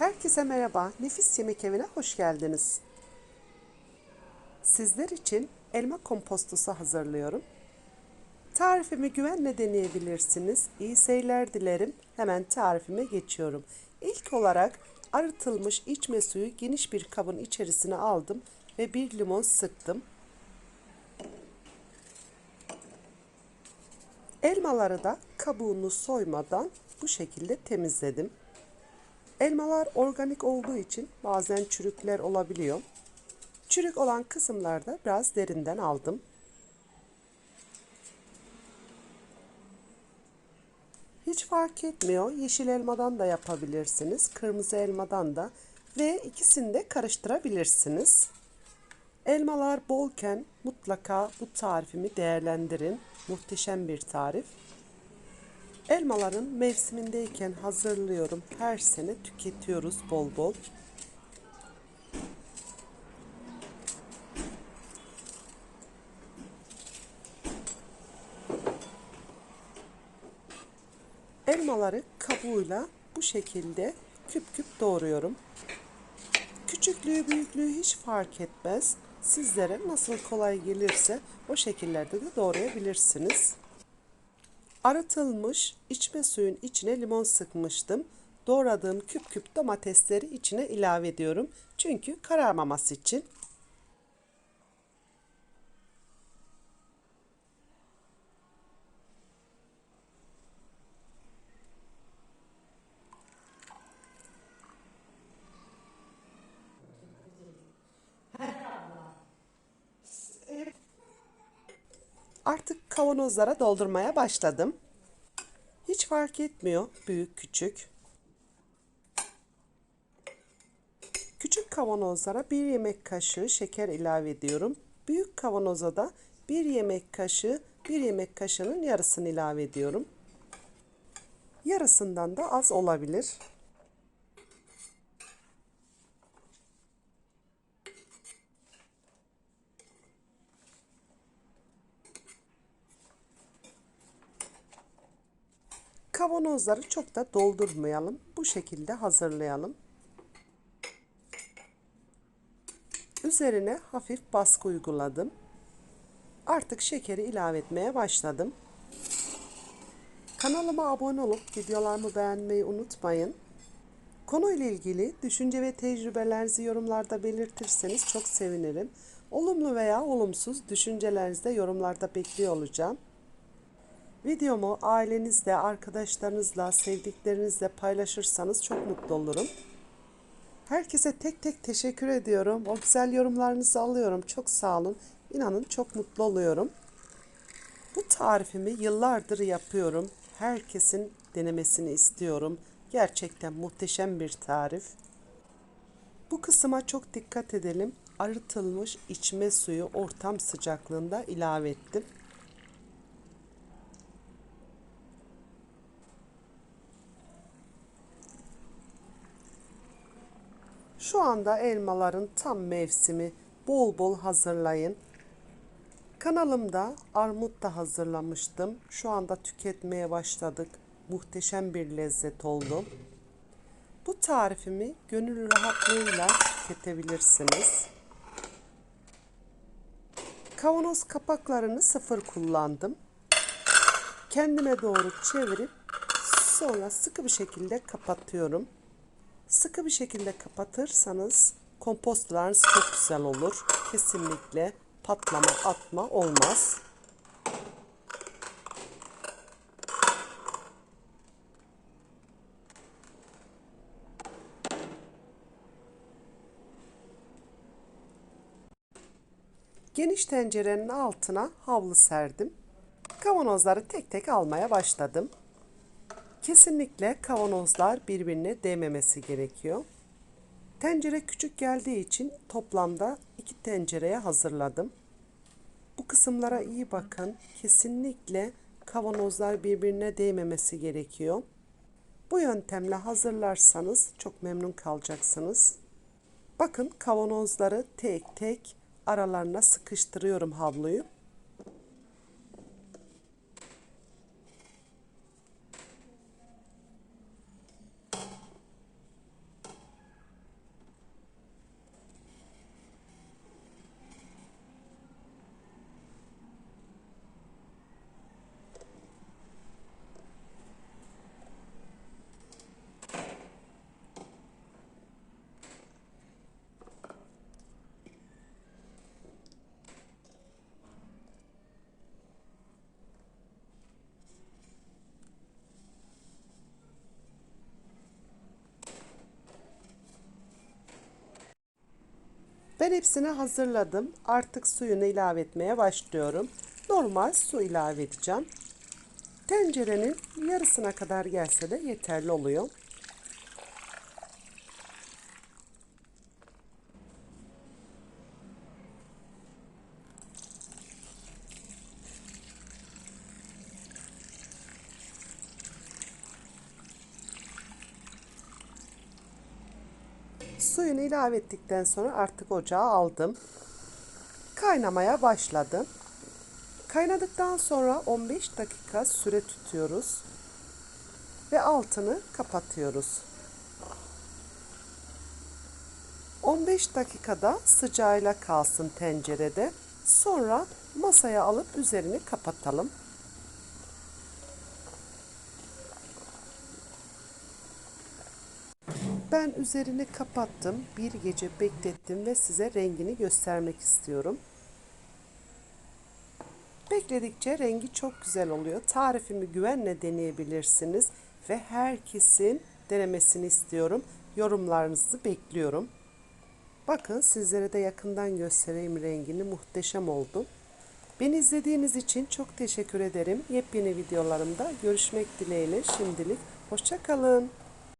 Herkese merhaba. Nefis Yemek Evi'ne hoş geldiniz. Sizler için elma kompostosu hazırlıyorum. Tarifimi güvenle deneyebilirsiniz. İyi seyirler dilerim. Hemen tarifime geçiyorum. İlk olarak arıtılmış içme suyu geniş bir kabın içerisine aldım ve bir limon sıktım. Elmaları da kabuğunu soymadan bu şekilde temizledim. Elmalar organik olduğu için bazen çürükler olabiliyor. Çürük olan kısımlarda biraz derinden aldım. Hiç fark etmiyor. Yeşil elmadan da yapabilirsiniz. Kırmızı elmadan da ve ikisini de karıştırabilirsiniz. Elmalar bolken mutlaka bu tarifimi değerlendirin. Muhteşem bir tarif. Elmaların mevsimindeyken hazırlıyorum. Her sene tüketiyoruz bol bol. Elmaları kabuğuyla bu şekilde küp küp doğruyorum. Küçüklüğü büyüklüğü hiç fark etmez. Sizlere nasıl kolay gelirse o şekillerde de doğrayabilirsiniz. Arıtılmış içme suyun içine limon sıkmıştım. Doğradığım küp küp domatesleri içine ilave ediyorum. Çünkü kararmaması için. Artık kavanozlara doldurmaya başladım. Hiç fark etmiyor büyük küçük. Küçük kavanozlara bir yemek kaşığı şeker ilave ediyorum. Büyük kavanoza da bir yemek kaşığı bir yemek kaşığının yarısını ilave ediyorum. Yarısından da az olabilir. Kavanozları çok da doldurmayalım. Bu şekilde hazırlayalım. Üzerine hafif baskı uyguladım. Artık şekeri ilave etmeye başladım. Kanalıma abone olup videolarımı beğenmeyi unutmayın. Konuyla ilgili düşünce ve tecrübelerinizi yorumlarda belirtirseniz çok sevinirim. Olumlu veya olumsuz düşüncelerinizi de yorumlarda bekliyor olacağım. Videomu ailenizle, arkadaşlarınızla, sevdiklerinizle paylaşırsanız çok mutlu olurum. Herkese tek tek teşekkür ediyorum. O güzel yorumlarınızı alıyorum. Çok sağ olun. İnanın çok mutlu oluyorum. Bu tarifimi yıllardır yapıyorum. Herkesin denemesini istiyorum. Gerçekten muhteşem bir tarif. Bu kısma çok dikkat edelim. Arıtılmış içme suyu ortam sıcaklığında ilave ettim. Şu anda elmaların tam mevsimi. Bol bol hazırlayın. Kanalımda armut da hazırlamıştım. Şu anda tüketmeye başladık. Muhteşem bir lezzet oldu. Bu tarifimi gönül rahatlığıyla tüketebilirsiniz. Kavanoz kapaklarını sıfır kullandım. Kendime doğru çevirip sonra sıkı bir şekilde kapatıyorum. Sıkı bir şekilde kapatırsanız kompostlarınız çok güzel olur. Kesinlikle patlama atma olmaz. Geniş tencerenin altına havlu serdim. Kavanozları tek tek almaya başladım. Kesinlikle kavanozlar birbirine değmemesi gerekiyor. Tencere küçük geldiği için toplamda iki tencereye hazırladım. Bu kısımlara iyi bakın. Kesinlikle kavanozlar birbirine değmemesi gerekiyor. Bu yöntemle hazırlarsanız çok memnun kalacaksınız. Bakın kavanozları tek tek aralarına sıkıştırıyorum havluyu. Ben hepsini hazırladım. Artık suyunu ilave etmeye başlıyorum. Normal su ilave edeceğim. Tencerenin yarısına kadar gelse de yeterli oluyor. Suyunu ilave ettikten sonra artık ocağa aldım. Kaynamaya başladı. Kaynadıktan sonra 15 dakika süre tutuyoruz ve altını kapatıyoruz. 15 dakikada sıcağıyla kalsın tencerede. Sonra masaya alıp üzerini kapatalım. Ben üzerini kapattım. Bir gece beklettim ve size rengini göstermek istiyorum. Bekledikçe rengi çok güzel oluyor. Tarifimi güvenle deneyebilirsiniz ve herkesin denemesini istiyorum. Yorumlarınızı bekliyorum. Bakın sizlere de yakından göstereyim rengini. Muhteşem oldu. Beni izlediğiniz için çok teşekkür ederim. Yepyeni videolarımda görüşmek dileğiyle şimdilik hoşça kalın.